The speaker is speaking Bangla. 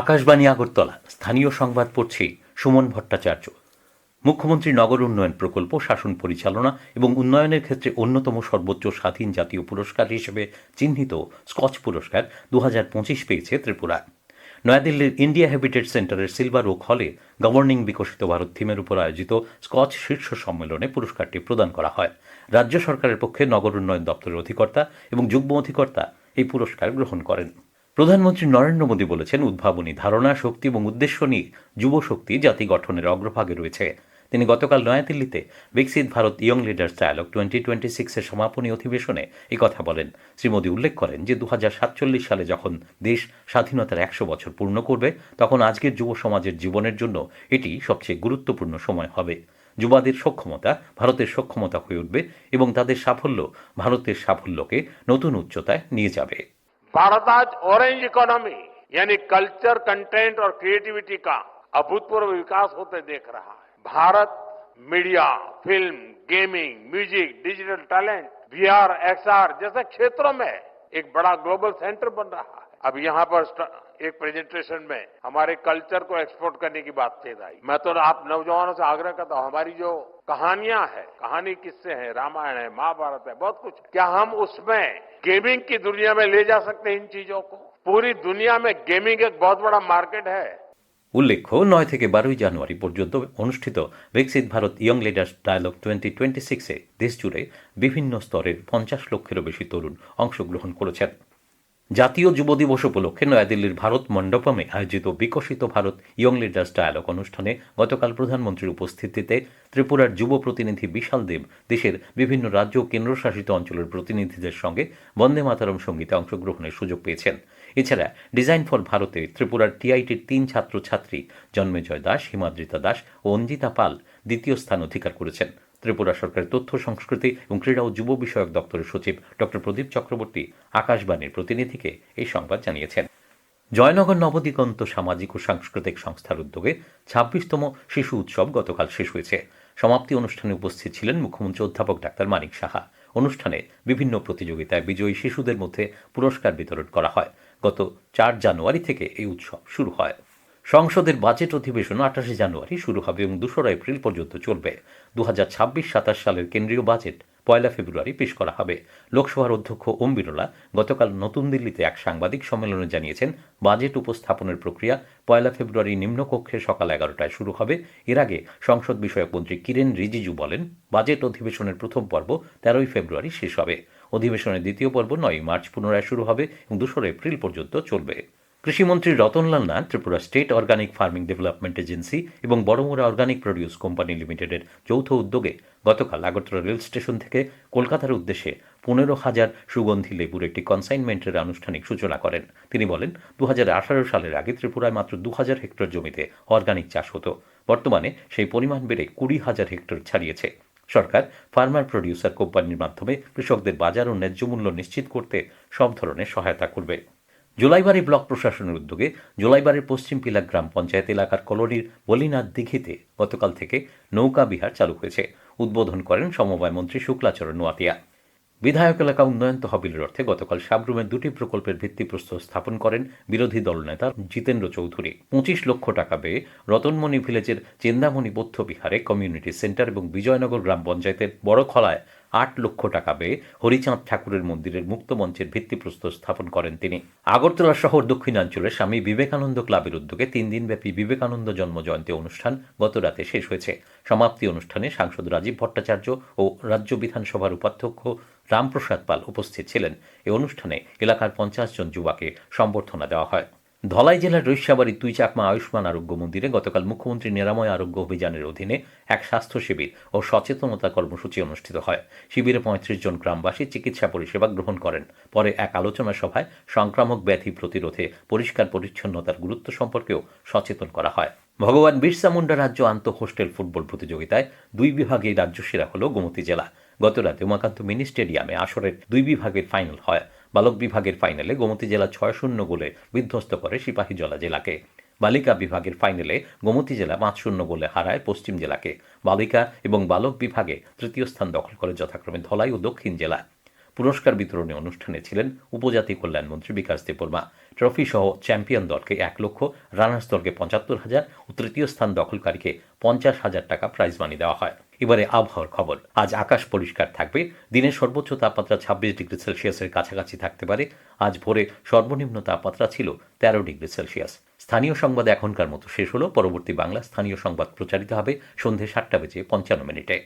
আকাশবাণী আগরতলা। স্থানীয় সংবাদ পড়ছি সুমন ভট্টাচার্য। মুখ্যমন্ত্রী নগর উন্নয়ন প্রকল্প, শাসন পরিচালনা এবং উন্নয়নের ক্ষেত্রে অন্যতম সর্বোচ্চ স্বাধীন জাতীয় পুরস্কার হিসেবে চিহ্নিত স্কচ পুরস্কার দু হাজার পঁচিশ পেয়েছে ত্রিপুরা। নয়াদিল্লির ইন্ডিয়া হ্যাবিটেট সেন্টারের সিলভার ওক হলে গভর্নিং বিকশিত ভারত থিমের উপর আয়োজিত স্কচ শীর্ষ সম্মেলনে পুরস্কারটি প্রদান করা হয়। রাজ্য সরকারের পক্ষে নগর উন্নয়ন দপ্তরের অধিকর্তা এবং যুগ্ম অধিকর্তা এই পুরস্কার গ্রহণ করেন। প্রধানমন্ত্রী নরেন্দ্র মোদী বলেছেন, উদ্ভাবনী ধারণা, শক্তি এবং উদ্দেশ্য নিয়ে যুব শক্তি জাতি গঠনের অগ্রভাগে রয়েছে। তিনি গতকাল নয়াদিল্লিতে Viksit Bharat young leaders dialogue twenty twenty সিক্সের সমাপনী অধিবেশনে এই কথা বলেন। শ্রী মোদী উল্লেখ করেন যে দু সাতচল্লিশ সালে যখন দেশ স্বাধীনতার একশো বছর পূর্ণ করবে, তখন আজকের যুব সমাজের জীবনের জন্য এটি সবচেয়ে গুরুত্বপূর্ণ সময় হবে। যুবাদের সক্ষমতা ভারতের সক্ষমতা হয়ে উঠবে এবং তাদের সাফল্য ভারতের সাফল্যকে নতুন উচ্চতায় নিয়ে যাবে। भारत आज ऑरेंज इकोनॉमी यानी कल्चर कंटेंट और क्रिएटिविटी का अभूतपूर्व विकास होते देख रहा है। Bharat media film gaming music digital talent VR XR जैसे क्षेत्रों में एक बड़ा ग्लोबल सेंटर बन रहा है। अब यहाँ पर एक प्रेजेंटेशन में हमारे कल्चर को एक्सपोर्ट करने की बात कही आई। मैं तो आप नौजवानों से आग्रह करता हूँ, हमारी जो कहानियां हैं कहानी किस्से हैं रामायण है महाभारत है बहुत कुछ है। क्या हम उसमें गेमिंग की दुनिया में ले जा सकते हैं इन चीजों को पूरी दुनिया में गेमिंग एक बहुत बड़ा मार्केट है উল্লেখ্য নয় থেকে বারোই জানুয়ারি পর্যন্ত অনুষ্ঠিত Viksit Bharat young leaders dialogue twenty twenty সিক্সে দেশজুড়ে বিভিন্ন স্তরের পঞ্চাশ লক্ষেরও বেশি তরুণ অংশগ্রহণ করেছেন জাতীয় যুব দিবস উপলক্ষে নয়াদিল্লির ভারত মণ্ডপমে আয়োজিত বিকশিত ভারত ইয়ং লিডার্স ডায়ালগ অনুষ্ঠানে গতকাল প্রধানমন্ত্রীর উপস্থিতিতে ত্রিপুরার যুব প্রতিনিধি বিশাল দেব, দেশের বিভিন্ন রাজ্য ও কেন্দ্রশাসিত অঞ্চলের প্রতিনিধিদের সঙ্গে বন্দে মাতারম সঙ্গীতে অংশগ্রহণের সুযোগ পেয়েছেন। এছাড়া ডিজাইন ফর ভারতে ত্রিপুরার টিআইটির তিন ছাত্রছাত্রী জন্মেজয় দাস, হিমাদ্রিতা দাস ও অঞ্জিতা পাল দ্বিতীয় স্থান অধিকার করেছেন। ত্রিপুরা সরকারের তথ্য, সংস্কৃতি এবং ক্রীড়া ও যুব বিষয়ক দপ্তরের সচিব ডক্টর প্রদীপ চক্রবর্তী আকাশবাণীর প্রতিনিধিকে এই সংবাদ জানিয়েছেন। জয়নগর নবদিগন্ত সামাজিক ও সাংস্কৃতিক সংস্থার উদ্যোগে ছাব্বিশতম শিশু উৎসব গতকাল শেষ হয়েছে। সমাপ্তি অনুষ্ঠানে উপস্থিত ছিলেন মুখ্যমন্ত্রী অধ্যাপক ডাক্তার মানিক সাহা। অনুষ্ঠানে বিভিন্ন প্রতিযোগিতায় বিজয়ী শিশুদের মধ্যে পুরস্কার বিতরণ করা হয়। গত চার জানুয়ারি থেকে এই উৎসব শুরু হয়। সংসদের বাজেট অধিবেশন আঠাশে জানুয়ারি শুরু হবে এবং দোসরা এপ্রিল পর্যন্ত চলবে। দু হাজার ছাব্বিশ, সাতাশ সালের কেন্দ্রীয় বাজেট পয়লা ফেব্রুয়ারি পেশ করা হবে। লোকসভার অধ্যক্ষ ওম বিরলা গতকাল নতুন দিল্লিতে এক সাংবাদিক সম্মেলনে জানিয়েছেন, বাজেট উপস্থাপনের প্রক্রিয়া পয়লা ফেব্রুয়ারি নিম্নকক্ষে সকাল এগারোটায় শুরু হবে। এর আগে সংসদ বিষয়ক মন্ত্রী কিরেন রিজিজু বলেন, বাজেট অধিবেশনের প্রথম পর্ব তেরোই ফেব্রুয়ারি শেষ হবে। অধিবেশনের দ্বিতীয় পর্ব নয় মার্চ পুনরায় শুরু হবে এবং দোসরা এপ্রিল পর্যন্ত চলবে। কৃষিমন্ত্রী Ratanlal Nath, Tripura state organic farming development agency এবং বড়মুড়া অর্গানিক প্রডিউস কোম্পানি লিমিটেডের যৌথ উদ্যোগে গতকাল আগরতলা রেল স্টেশন থেকে কলকাতার উদ্দেশ্যে পনেরো হাজার সুগন্ধি লেবুর একটি কনসাইনমেন্টের আনুষ্ঠানিক সূচনা করেন। তিনি বলেন দু হাজার আঠারো সালের আগে ত্রিপুরায় মাত্র দু হাজার হেক্টর জমিতে অর্গানিক চাষ হতো। বর্তমানে সেই পরিমাণ বেড়ে কুড়ি হাজার হেক্টর ছাড়িয়েছে। সরকার ফার্মার প্রডিউসার কোম্পানির মাধ্যমে কৃষকদের বাজার ও ন্যায্য মূল্য নিশ্চিত করতে সব ধরনের সহায়তা করবে। জোলাইবাড়ি ব্লক প্রশাসনের উদ্যোগে জোলাইবাড়ির পশ্চিম পিলা গ্রাম পঞ্চায়েত এলাকার কলোনির বলিনাথ দিঘিতে গতকাল থেকে নৌকা বিহার চালু হয়েছে। উদ্বোধন করেন সমবায় মন্ত্রী শুক্লাচরণ নোয়াতিয়া। বিধায়ক এলাকা উন্নয়ন তহবিলের অর্থে গতকাল সাবরুমের দুটি প্রকল্পের ভিত্তিপ্রস্তর স্থাপন করেন বিরোধী দলনেতা জিতেন্দ্র চৌধুরী। পঁচিশ লক্ষ টাকা ব্যয়ে রতনমণি ভিলেজের চেন্দামণি বৌদ্ধ বিহারে কমিউনিটি সেন্টার এবং বিজয়নগর গ্রাম পঞ্চায়েতের বড়খলায় আট লক্ষ টাকা ব্যয়ে হরিচাঁদ ঠাকুরের মন্দিরের মুক্ত মঞ্চের ভিত্তিপ্রস্তর স্থাপন করেন তিনি। আগরতলা শহর দক্ষিণাঞ্চলে স্বামী বিবেকানন্দ ক্লাবের উদ্যোগে তিন দিনব্যাপী বিবেকানন্দ জন্ম জয়ন্তী অনুষ্ঠান গত রাতে শেষ হয়েছে। সমাপ্তি অনুষ্ঠানে সাংসদ রাজীব ভট্টাচার্য ও রাজ্য বিধানসভার উপাধ্যক্ষ রামপ্রসাদ পাল উপস্থিত ছিলেন। এই অনুষ্ঠানে এলাকার পঞ্চাশ জন যুবাকে সম্বর্ধনা দেওয়া হয়। ধলাই জেলার রৈশাবাড়ির দুই চাকমা আয়ুষ্মান আরোগ্য মন্দিরে গতকাল মুখ্যমন্ত্রী নিরাময় আরোগ্য অভিযানের অধীনে এক স্বাস্থ্য শিবির ও সচেতনতা কর্মসূচি অনুষ্ঠিত হয়। শিবিরে পঁয়ত্রিশ জন গ্রামবাসী চিকিৎসা পরিষেবা গ্রহণ করেন। পরে এক আলোচনা সভায় সংক্রামক ব্যাধি প্রতিরোধে পরিষ্কার পরিচ্ছন্নতার গুরুত্ব সম্পর্কেও সচেতন করা হয়। ভগবান বিরসা মুন্ডা রাজ্য আন্তঃ হোস্টেল ফুটবল প্রতিযোগিতায় দুই বিভাগে রাজ্য সেরা হল গোমতী জেলা। গতরাতে উমাকান্ত মিনি স্টেডিয়ামে আসরের দুই বিভাগের ফাইনাল হয়। বালক বিভাগের ফাইনালে গোমতী জেলা ছয় শূন্য গোলে বিধ্বস্ত করে সিপাহী জলা জেলাকে। বালিকা বিভাগের ফাইনালে গোমতী জেলা পাঁচ শূন্য গোলে হারায় পশ্চিম জেলাকে। বালিকা এবং বালক বিভাগে তৃতীয় স্থান দখল করে যথাক্রমে ধলাই ও দক্ষিণ জেলা। পুরস্কার বিতরণী অনুষ্ঠানে ছিলেন উপজাতি কল্যাণমন্ত্রী বিকাশ দেববর্মা। ট্রফি সহ চ্যাম্পিয়ন দলকে এক লক্ষ, রানার্স দলকে পঁচাত্তর হাজার ও তৃতীয় স্থান দখলকারীকে পঞ্চাশ হাজার টাকা প্রাইজ মানি দেওয়া হয়। এবারে আবহাওয়ার খবর। আজ আকাশ পরিষ্কার থাকবে। দিনের সর্বোচ্চ তাপমাত্রা ছাব্বিশ ডিগ্রি সেলসিয়াসের কাছাকাছি থাকতে পারে। আজ ভোরে সর্বনিম্ন তাপমাত্রা ছিল তেরো ডিগ্রি সেলসিয়াস। স্থানীয় সংবাদ এখনকার মতো শেষ হলো। পরবর্তী বাংলা স্থানীয় সংবাদ প্রচারিত হবে সন্ধে সাতটা বেজে পঞ্চান্ন মিনিটে।